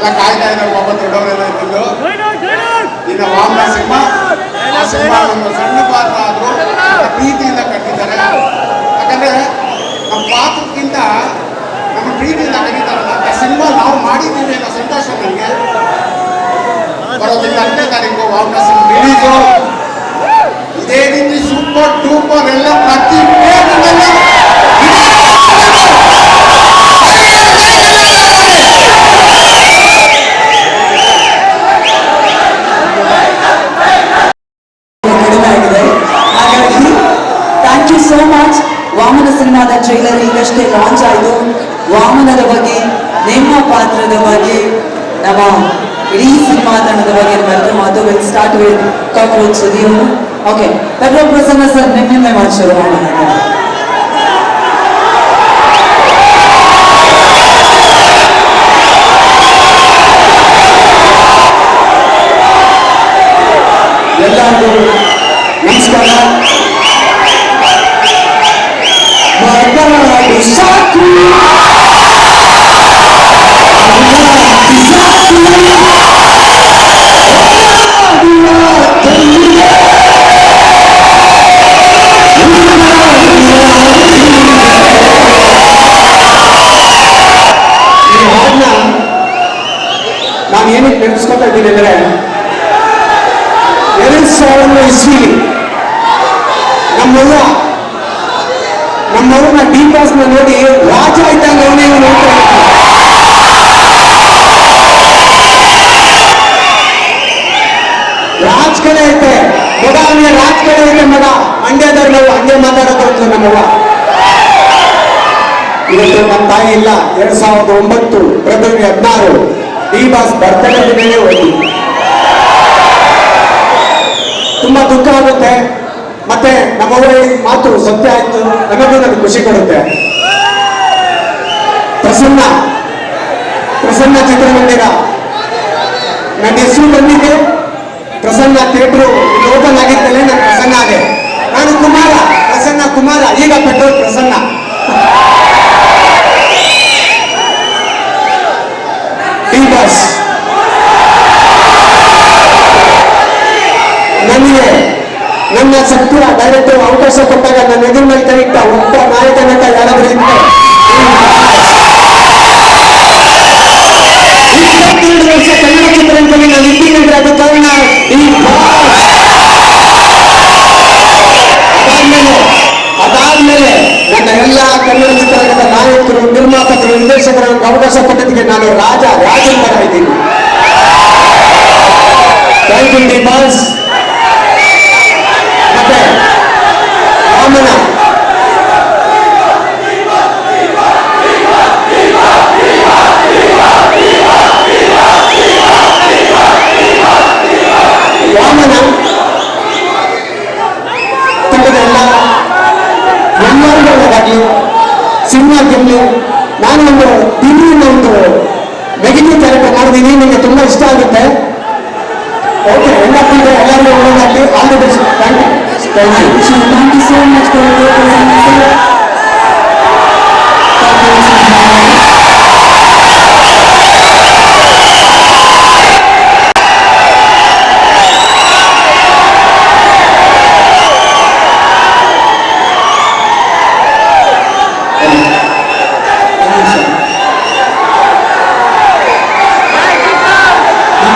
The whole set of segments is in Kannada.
ಎಲ್ಲ ಕಾಯ್ತಾ ಇದ್ದಾರೆ ಪಾಪ ದೊಡ್ಡವರೆಲ್ಲ ಇದ್ದಿದ್ದು. ಇನ್ನು ವಾಮನ ಸಿಂಹ ಸಿಂಹ ಒಂದು ಸಣ್ಣ ಪಾತ್ರ ಆದರೂ ಪ್ರೀತಿಯಿಂದ ಕಟ್ಟಿದ್ದಾರೆ. ಯಾಕಂದ್ರೆ ನಮ್ಮ ಪಾತ್ರಕ್ಕಿಂತ ನಮ್ಮ ಪ್ರೀತಿಯಿಂದ ಕಟ್ಟಿದ್ದಾರಲ್ಲ ಆ ಸಿನಿಮಾ ನಾವು ಮಾಡಿದ್ದೀವಿ ಅನ್ನೋ ಸಂತೋಷ ನನಗೆ ಬರೋದಿಲ್ಲ ಹತ್ತನೇ ತಾರೀಕು ವಾಮನ ಸಿಂಹ ರಿಲೀಸು. ಇದೇ ರೀತಿ ಸೂಪರ್ ಟೂಪರ್ ಎಲ್ಲ ಪ್ರತಿ ಟ್ರೈಲರ್ ಈಗಷ್ಟೇ ಲಾಂಚ್ ಆಯಿತು ವಾಮನರ ಬಗ್ಗೆ, ನಿಮ್ಮ ಪಾತ್ರದ ಬಗ್ಗೆ, ನಮ್ಮ ಇಡೀ ಸಿನಿಮಾತನದ ಬಗ್ಗೆ ನಮ್ಮ ಮಾತು will start with cockroach Sudeev okay petrol Prasanna sir, ನಿಮ್ಮಿಂದ ಮಾಡ್ಸೋರು ವಾಮನ ನಮ್ಮವ್ವ ನಮ್ಮವ್ರನ್ನ ಡಿ ಪಾಸ್ನ ನೋಡಿ ರಾಜ ಇದ್ದಂಗೆ ಅವನೇ ಇವನು. ರಾಜ್ ಕಡೆ ಐತೆ, ಮಗ ಅವನಿಗೆ ರಾಜ್ ಕಡೆ ಐತೆ ಮಗ. ಮಂಡ್ಯದವ್ರು ನಾವು ಹಂಗೆ ಮಾತಾಡೋದು ನಮ್ಮವ್ವ ಇವತ್ತು ನಮ್ಮ ತಾಯಿ ಇಲ್ಲ, ಎರಡ್ ಸಾವಿರದ ಒಂಬತ್ತು, ಫೆಬ್ರವರಿ ಹದಿನಾರು. ಡಿ ಬಾಸ್ ಬರ್ತಡೇ ಹೋಗಿ. ತುಂಬಾ ದುಃಖ ಆಗುತ್ತೆ. ಮತ್ತೆ ನಮ್ಮವರ ಮಾತು ಸತ್ಯ ಆಯ್ತು, ನಮಗೂ ನನಗೆ ಖುಷಿ ಕೊಡುತ್ತೆ. ಪ್ರಸನ್ನ ಪ್ರಸನ್ನ ಚಿತ್ರಮಂದಿರ. ನನ್ನ ಹೆಸರು ಬಂದಿದೆ. ಪ್ರಸನ್ನ ಥಿಯೇಟ್ರು ಓಪನ್ ಆಗಿದ್ದಲೇ ನಾನು ಪ್ರಸನ್ನ ಆದೆ. ನಾನು ಕುಮಾರ, ಪ್ರಸನ್ನ ಕುಮಾರ, ಈಗ ಪೆಟ್ರೋಲ್ ಪ್ರಸನ್ನ. T boss. ನನಗೆ ನನ್ನ ಸತ್ಯ ಡೈರೆಕ್ಟರ್ ಅವಕಾಶ ಕೊಟ್ಟಾಗ ನನ್ನ ಎದುರು ಮೇಲೆ ಕೈ ಇಟ್ಟ ಒಬ್ಬ ನಾಯಕ ನಟ ಯಾರಾದ್ರೂ ಇದ್ರೆ. ಇಪ್ಪತ್ತೆರಡು ವರ್ಷ ಕನ್ನಡ ಚಿತ್ರರಂಗದಲ್ಲಿ ನಾನು ಇದ್ದೀನಿ ಅದು ಕಾರಣ ಈ ಅದಾದ್ಮೇಲೆ ನನ್ನ ಎಲ್ಲ ಕನ್ನಡ ಚಿತ್ರರಂಗದ ನಾಯಕರು, ನಿರ್ಮಾಪಕರು, ನಿರ್ದೇಶಕರು ಅವಕಾಶ ಕೊಟ್ಟಿದ್ದಕ್ಕೆ ನಾನು ರಾಜ ತರ ಇದ್ದೀನಿ. ಥ್ಯಾಂಕ್ ಡಿ ಬಾಸ್ ಮತ್ತೆ ವಾಮನ ವಾಮನ ತಂಡದ ಎಲ್ಲ ಒಳ್ಳೆದಾಗ್ಲಿ ಸಿನಿಮಾ ಗೆಲ್ಲಿ ನಾನು ಒಂದು ಟಿವಿಯಿಂದ ಒಂದು ನೆಗೆಟಿವ್ ಕ್ಯಾರೆಕ್ಟರ್ ಮಾಡಿದ್ದೀನಿ ನಿಮಗೆ ತುಂಬಾ ಇಷ್ಟ ಆಗುತ್ತೆ. ಓಕೆ ಎಲ್ಲ ಎಲ್ಲರಿಗೂ ಒಳ್ಳೆಯದಾಗಲಿ all the best thank you thank you thank you so much Prasanna sir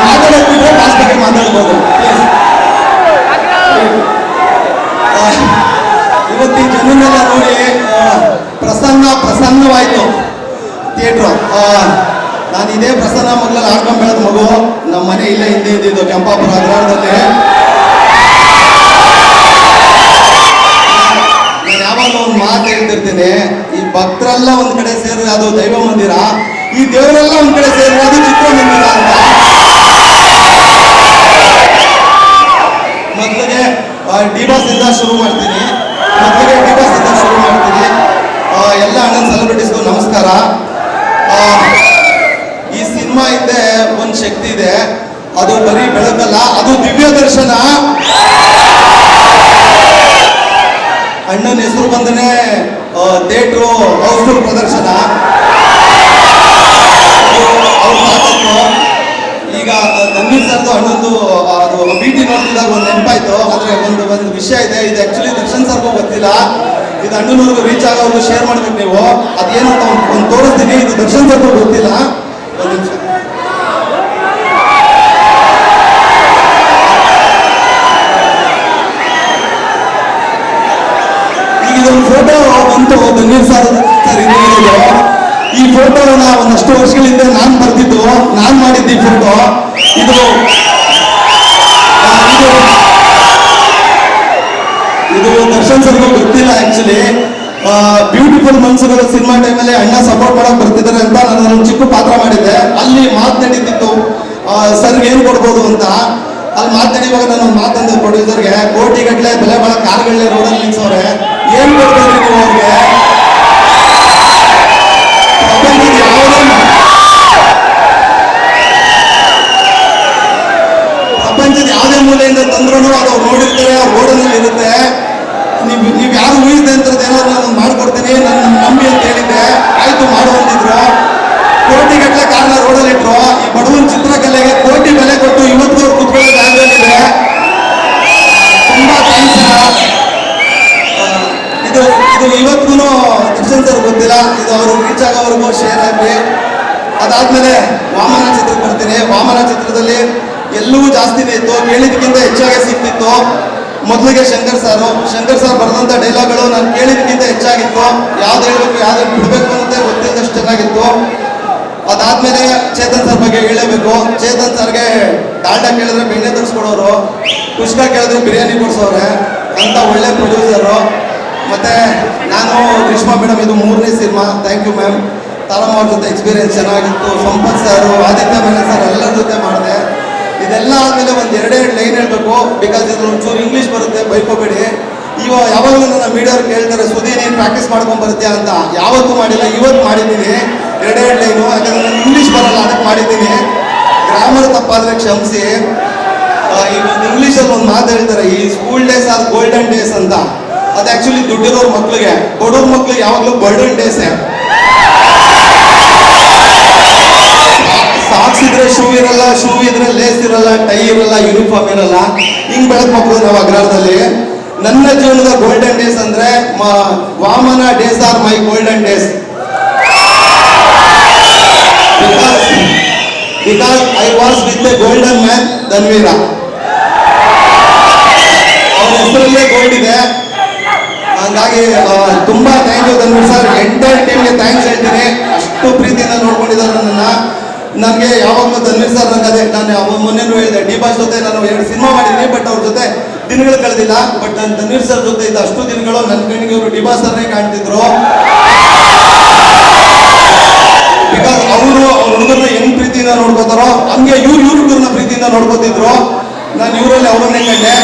ಮಾತಾಡೋದಿದ್ರೆ boss ಬಗ್ಗೆ ಮಾತಾಡ್ಬೋದು ಇವತ್ತು ಈ ಜನನೆಲ್ಲ ನೋಡಿ ಆ, ಪ್ರಸನ್ನ ಪ್ರಸನ್ನವಾಯ್ತು. ಥಿಯೇಟ್ರು. ನಾನು ಇದೇ ಪ್ರಸನ್ನ ಮಗ್ಳಲ್ಲಿ ಆಡ್ಕೊಂಡ್ ಬೆಳೆದ ಮಗು. ನಮ್ಮ ಮನೆ ಇಲ್ಲೇ ಹಿಂದೆ ಇದ್ದಿದ್ದು ಕೆಂಪಾಪುರ ಅಗ್ರಹಾರದಲ್ಲಿ ನಾನು ಯಾವಾಗಲೂ ಒಂದು ಮಾತು ಹೇಳ್ತಿರ್ತೀನಿ. ಈ ಭಕ್ತರೆಲ್ಲ ಒಂದ್ ಕಡೆ ಸೇರಿದ್ರೆ ಅದು ದೈವ ಮಂದಿರ. ಈ ದೇವರೆಲ್ಲ ಒಂದ್ ಕಡೆ ಸೇರಿದ್ರೆ ಅದು ಚಿತ್ರಮಂದಿರ ಅಂತ. ಮೊದಲಿಗೆ ಇಂದ ಶುರು ಮಾಡ್ತೀನಿ. ಮೊದಲಿಗೆ ಡಿ ನಮಸ್ಕಾರ. ಈ ಸಿನಿಮಾ ಹಿಂದೆ ಒಂದು ಶಕ್ತಿ ಇದೆ. ಅದು ಬರೀ ಬೆಳಕಲ್ಲ, ಅದು ದಿವ್ಯ ದರ್ಶನ. ಅಣ್ಣನ ಹೆಸರು ಬಂದನೆ ಥಿಯೇಟ್ರು ಹೌಸ್ಫುಲ್ ಪ್ರದರ್ಶನ. ಈಗ ನನ್ನಿಂದ ಅಣ್ಣಂದು ಅದು ನೋಡಿದಾಗ ನೋಡ್ತಿದ್ದಾಗ ಒಂದು ನೆನಪಾಯ್ತು. ಆದ್ರೆ ಒಂದು ಒಂದು ವಿಷಯ ಇದೆ, ಇದು ಆಕ್ಚುಲಿ ದರ್ಶನ್ ಸರ್ಗೂ ಗೊತ್ತಿಲ್ಲ. ಇದು ಅಣ್ಣನವ್ರಿಗೂ ರೀಚ್ ಆಗೋದು ಶೇರ್ ಮಾಡ್ಬೇಕು ನೀವು. ಅದೇನು ಒಂದು ತೋರಿಸ್ತೀನಿ, ಇದು ದರ್ಶನ್ ಸರ್ಗೂ ಗೊತ್ತಿಲ್ಲ. ಒಂದು ಈಗ ಇದೊಂದು ಫೋಟೋ ಬಂತು ಧನ್ವೀರ್ ಸರ್ ಸರ್ ಇದು ಈ ಫೋಟೋನ ಒಂದಷ್ಟು ವರ್ಷಗಳಿಂದ ನಾನು ಬರ್ತಿದ್ದು ನಾನು ಮಾಡಿದ್ದು ಈ ಫೋಟೋ ಇದು ಇದು ದರ್ಶನ್ ಸರ್ಗೂ ಗೊತ್ತಿಲ್ಲ ಆಕ್ಚುಲಿ ಬ್ಯೂಟಿಫುಲ್ ಮನ್ಸುಗಳ ಸಿನಿಮಾ ಟೈಮಲ್ಲಿ ಅಣ್ಣ ಸಪೋರ್ಟ್ ಮಾಡಕ್ ಬರ್ತಿದ್ದಾರೆ ಅಂತ ನಾನು ಒಂದು ಚಿಕ್ಕ ಪಾತ್ರ ಮಾಡಿದ್ದೆ. ಅಲ್ಲಿ ಮಾತನಾಡಿದ್ದು ಸರ್ಗೆ ಏನು ಕೊಡ್ಬೋದು ಅಂತ. ಅಲ್ಲಿ ಮಾತನಾಡಿವಾಗ ನಾನು ಮಾತಂದೆ ಪ್ರೊಡ್ಯೂಸರ್ಗೆ ಕೋಟಿ ಗಟ್ಟಲೆ ಬೆಲೆ ಬಾಳ ಕಾರ್ಗಳೇ ರೋಡಲ್ಲಿ ನಿಲ್ಸವ್ರೆ. ಏನ್ ರೀಚ್ ಶೇರ್ ಆಗಲಿ. ಅದಾದ್ಮೇಲೆ ವಾಮನ ಚಿತ್ರಕ್ಕೆ ಬರ್ತೀನಿ ವಾಮನ ಚಿತ್ರದಲ್ಲಿ ಎಲ್ಲವೂ ಜಾಸ್ತಿನೇ ಇತ್ತು ಕೇಳಿದಕ್ಕಿಂತ ಹೆಚ್ಚಾಗಿ ಸಿಕ್ತಿತ್ತು ಮೊದಲಿಗೆ ಶಂಕರ್ ಸಾರು. ಶಂಕರ್ ಸರ್ ಬರೆದಂಥ ಡೈಲಾಗ್ಗಳು ನಾನು ಕೇಳಿದಕ್ಕಿಂತ ಹೆಚ್ಚಾಗಿತ್ತು. ಯಾವ್ದು ಹೇಳ್ಬೇಕು, ಯಾವ್ದು ಬಿಡಬೇಕು ಅಂತ ಗೊತ್ತಿದ್ದಷ್ಟು ಚೆನ್ನಾಗಿತ್ತು. ಅದಾದ್ಮೇಲೆ ಚೇತನ್ ಸರ್ ಬಗ್ಗೆ ಹೇಳಬೇಕು. ಚೇತನ್ ಸರ್ಗೆ ದಾಂಡ ಕೇಳಿದ್ರೆ ಬೆಣ್ಣೆ ತರಿಸ್ಕೊಡೋರು. ಕುಷ್ಕ ಕೇಳಿದ್ರೆ ಬಿರಿಯಾನಿ ಕೊಡ್ಸೋರೆ ಅಂತ ಒಳ್ಳೆ ಪ್ರೊಡ್ಯೂಸರು ಮತ್ತೆ ನಾನು ಗ್ರೀಷ್ಮಾ ಮೇಡಮ್ ಇದು ಮೂರನೇ cinema. Thank you ma'am Taramma ಜೊತೆ ಎಕ್ಸ್ಪೀರಿಯನ್ಸ್ ಚೆನ್ನಾಗಿತ್ತು. Sampath sir, Aditya madam sir ಎಲ್ಲರ ಜೊತೆ ಮಾಡಿದೆ. ಇದೆಲ್ಲ ಆದಮೇಲೆ ಒಂದು ಎರಡೆರಡು ಲೈನ್ ಹೇಳ್ಬೇಕು. ಬಿಕಾಸ್ ಇದು ಒಂಚೂರು ಇಂಗ್ಲೀಷ್ ಬರುತ್ತೆ, ಬೈಕೋಬೇಡಿ. ಇವಾಗ ಯಾವಾಗಲೂ ನನ್ನ ಮೀಡಿಯವ್ರು ಹೇಳ್ತಾರೆ ಸುದಿ ನೀನು ಪ್ರಾಕ್ಟೀಸ್ ಮಾಡ್ಕೊಂಡು ಬರುತ್ತೆ ಅಂತ. ಯಾವತ್ತೂ ಮಾಡಿಲ್ಲ, ಇವತ್ತು ಮಾಡಿದ್ದೀನಿ. ಎರಡೆರಡು ಲೈನು ಯಾಕಂದ್ರೆ ನಾನು ಇಂಗ್ಲೀಷ್ ಬರಲ್ಲ, ಅದಕ್ಕೆ ಮಾಡಿದ್ದೀನಿ. ಗ್ರಾಮರ್ ತಪ್ಪಾದ್ರೆ ಕ್ಷಮಿಸಿ. ಈಗ ಇಂಗ್ಲೀಷಲ್ಲಿ ಒಂದು ಮಾತು ಹೇಳ್ತಾರೆ, ಈ school days are golden days ಅಂತ. ಅದು ಆಕ್ಚುಲಿ ದುಡ್ಡಿರೋರ್ ಮಕ್ಳಿಗೆ, ಬಡವ್ರ ಮಕ್ಳಿಗೆ ಯಾವಾಗಲೂ ಬರ್ಡನ್ ಡೇಸ್ ಸಾಕ್ಸ್ ಇದ್ರೆ ಶೂ ಇರಲ್ಲ ಶೂ ಇದ್ರೆ ಲೇಸ್ ಇರಲ್ಲ ಟೈ ಇರಲ್ಲ ಯೂನಿಫಾರ್ಮ್ ಇರಲ್ಲ. ಹಿಂಗ್ ಬೆಳಕ್ ಮಕ್ಕಳು ನಾವು ಅಗ್ರಹಾರದಲ್ಲಿ ನನ್ನ ಜೀವನದ ಗೋಲ್ಡನ್ ಡೇಸ್ ಅಂದ್ರೆ Vamana days are my golden days because I was with a golden man Dhanveera ಅವ್ರ ಹೆಸರಲ್ಲೇ ಗೋಲ್ಡ್ ಇದೆ. ಹಂಗಾಗಿ ತುಂಬಾ thank you Dhanveer sir. Entire ಟೀಮ್ಗೆ ಥ್ಯಾಂಕ್ಸ್ ಹೇಳ್ತೀನಿ. ಅಷ್ಟು ಪ್ರೀತಿಯಿಂದ ನೋಡ್ಕೊಂಡಿದ್ದಾರೆ ನನ್ನನ್ನು. ನನಗೆ ಯಾವಾಗಲೂ ಧನ್ವೀರ್ ಸರ್ ನನಗೆ ಅದೇ. ನಾನು ಮೊನ್ನೆನೂ ಹೇಳಿದೆ ಡಿ ಜೊತೆ ನಾನು ಎರಡು ಸಿನಿಮಾ ಮಾಡಿದ್ದೀನಿ ಬಟ್ ಅವ್ರ ಜೊತೆ ದಿನಗಳು ಕಳೆದಿಲ್ಲ. ಬಟ್ ನಾನು ಧನ್ವೀರ್ ಸರ್ ಜೊತೆ ಇದ್ದ ಅಷ್ಟು ದಿನಗಳು ನನ್ನ ಕಣ್ಣಿಗೆ ಅವರು ಡಿ ಬಾಸ್ ಸರ್ನೇ ಕಾಣ್ತಿದ್ರು. ಬಿಕಾಸ್ ಅವರು ಅವ್ರ ಹುಡುಗರನ್ನ ಹೆಂಗ್ ಪ್ರೀತಿಯಿಂದ ನೋಡ್ಕೋತಾರೋ, ಹಂಗೆ ಇವ್ರು ಇವ್ರ ಹುಡುಗರನ್ನ ಪ್ರೀತಿಯಿಂದ ನೋಡ್ಕೋತಿದ್ರು. ನಾನು ಇವರಲ್ಲಿ ಅವರನ್ನೇ ಕಂಡೆ.